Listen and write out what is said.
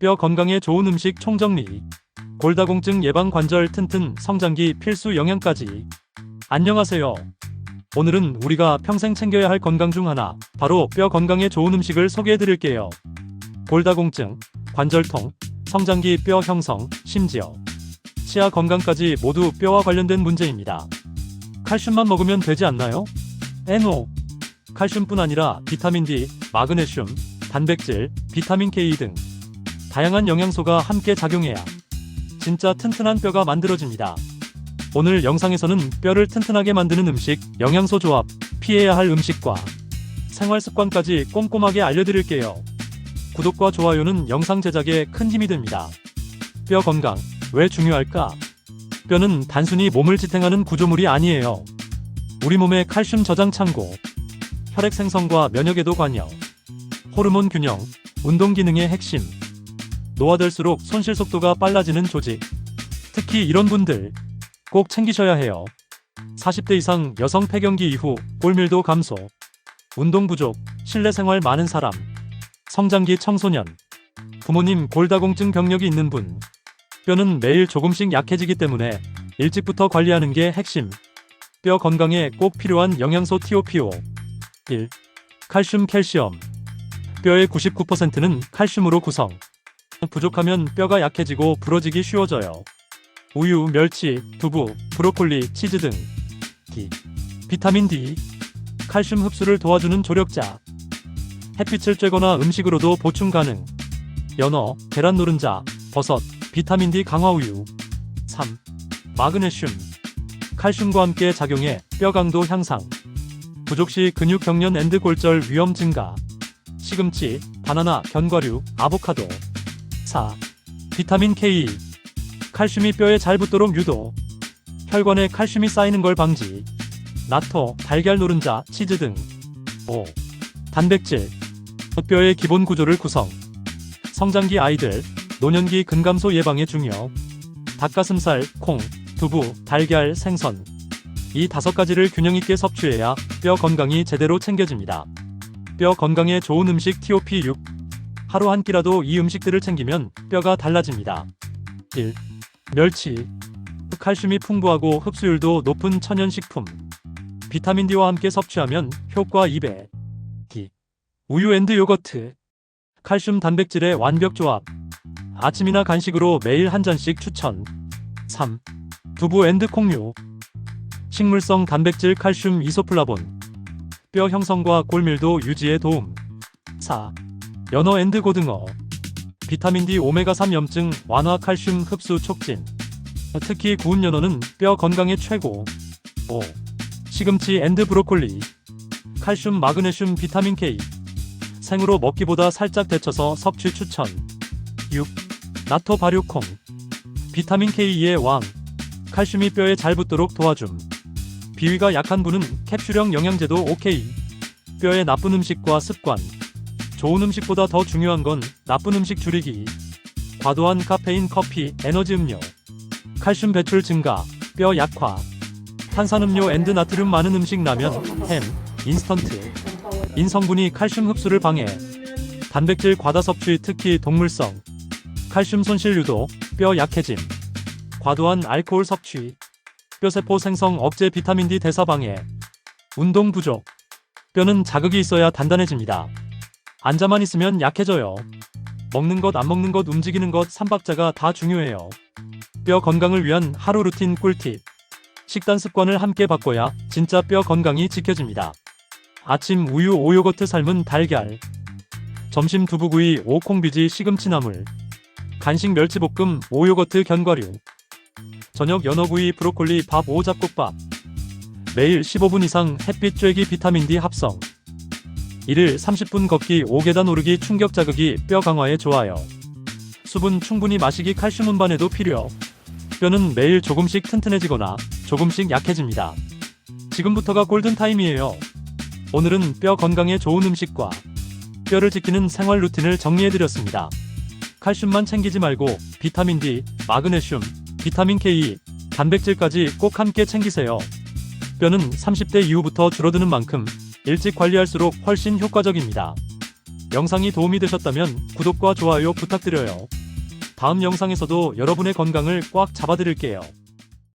뼈 건강에 좋은 음식 총정리. 골다공증 예방 관절 튼튼 성장기 필수 영양까지. 안녕하세요. 오늘은 우리가 평생 챙겨야 할 건강 중 하나, 바로 뼈 건강에 좋은 음식을 소개해 드릴게요. 골다공증, 관절통, 성장기 뼈 형성, 심지어 치아 건강까지 모두 뼈와 관련된 문제입니다. 칼슘만 먹으면 되지 않나요? NO. 칼슘뿐 아니라 비타민 D, 마그네슘, 단백질, 비타민 K 등 다양한 영양소가 함께 작용해야 진짜 튼튼한 뼈가 만들어집니다. 오늘 영상에서는 뼈를 튼튼하게 만드는 음식, 영양소 조합, 피해야 할 음식과 생활 습관까지 꼼꼼하게 알려드릴게요. 구독과 좋아요는 영상 제작에 큰 힘이 됩니다. 뼈 건강, 왜 중요할까? 뼈는 단순히 몸을 지탱하는 구조물이 아니에요. 우리 몸의 칼슘 저장 창고, 혈액 생성과 면역에도 관여, 호르몬 균형, 운동 기능의 핵심, 노화될수록 손실 속도가 빨라지는 조직. 특히 이런 분들 꼭 챙기셔야 해요. 40대 이상 여성 폐경기 이후 골밀도 감소, 운동 부족, 실내 생활 많은 사람, 성장기 청소년, 부모님 골다공증 병력이 있는 분, 뼈는 매일 조금씩 약해지기 때문에 일찍부터 관리하는 게 핵심. 뼈 건강에 꼭 필요한 영양소 TOPO. 1. 칼슘 캘시엄. 뼈의 99%는 칼슘으로 구성. 부족하면 뼈가 약해지고 부러지기 쉬워져요. 우유, 멸치, 두부, 브로콜리, 치즈 등. 비타민 D. 칼슘 흡수를 도와주는 조력자. 햇빛을 쬐거나 음식으로도 보충 가능. 연어, 계란 노른자, 버섯, 비타민 D 강화 우유. 3. 마그네슘. 칼슘과 함께 작용해 뼈 강도 향상. 부족 시 근육 경련 앤드 골절 위험 증가. 시금치, 바나나, 견과류, 아보카도. 4. 비타민 K. 칼슘이 뼈에 잘 붙도록 유도. 혈관에 칼슘이 쌓이는 걸 방지. 나토, 달걀 노른자, 치즈 등. 5. 단백질. 뼈의 기본 구조를 구성. 성장기 아이들, 노년기 근감소 예방에 중요. 닭가슴살, 콩, 두부, 달걀, 생선. 이 다섯 가지를 균형 있게 섭취해야 뼈 건강이 제대로 챙겨집니다. 뼈 건강에 좋은 음식 TOP 6. 하루 한 끼라도 이 음식들을 챙기면 뼈가 달라집니다. 1. 멸치. 칼슘이 풍부하고 흡수율도 높은 천연식품. 비타민 D와 함께 섭취하면 효과 2배. 2. 우유 앤드 요거트. 칼슘 단백질의 완벽 조합. 아침이나 간식으로 매일 한 잔씩 추천. 3. 두부 앤드 콩류. 식물성 단백질 칼슘 이소플라본. 뼈 형성과 골밀도 유지에 도움. 4. 연어 앤드 고등어. 비타민 D 오메가3 염증 완화 칼슘 흡수 촉진. 특히 구운 연어는 뼈 건강에 최고. 5. 시금치 앤드 브로콜리. 칼슘 마그네슘 비타민 K. 생으로 먹기보다 살짝 데쳐서 섭취 추천. 6. 나토 발효콩. 비타민 K의 왕. 칼슘이 뼈에 잘 붙도록 도와줌. 비위가 약한 분은 캡슐형 영양제도 오케이. 뼈에 나쁜 음식과 습관. 좋은 음식보다 더 중요한 건 나쁜 음식 줄이기. 과도한 카페인 커피, 에너지 음료. 칼슘 배출 증가, 뼈 약화. 탄산음료 앤드 나트륨 많은 음식 라면, 햄, 인스턴트. 인성분이 칼슘 흡수를 방해. 단백질 과다 섭취 특히 동물성. 칼슘 손실 유도, 뼈 약해짐. 과도한 알코올 섭취. 뼈세포 생성 억제 비타민 D 대사 방해. 운동 부족. 뼈는 자극이 있어야 단단해집니다. 앉아만 있으면 약해져요. 먹는 것, 안 먹는 것, 움직이는 것, 삼박자가 다 중요해요. 뼈 건강을 위한 하루 루틴 꿀팁. 식단 습관을 함께 바꿔야 진짜 뼈 건강이 지켜집니다. 아침 우유 오요거트 삶은 달걀. 점심 두부구이 오콩비지 시금치나물. 간식 멸치볶음 오요거트 견과류. 저녁 연어구이 브로콜리 밥 오잡곡밥. 매일 15분 이상 햇빛 쬐기 비타민 D 합성. 일일 30분 걷기 5계단 오르기 충격 자극이 뼈 강화에 좋아요. 수분 충분히 마시기 칼슘 운반에도 필요. 뼈는 매일 조금씩 튼튼해지거나 조금씩 약해집니다. 지금부터가 골든타임이에요. 오늘은 뼈 건강에 좋은 음식과 뼈를 지키는 생활 루틴을 정리해드렸습니다. 칼슘만 챙기지 말고 비타민 D, 마그네슘, 비타민 K, 단백질까지 꼭 함께 챙기세요. 뼈는 30대 이후부터 줄어드는 만큼 일찍 관리할수록 훨씬 효과적입니다. 영상이 도움이 되셨다면 구독과 좋아요 부탁드려요. 다음 영상에서도 여러분의 건강을 꽉 잡아드릴게요.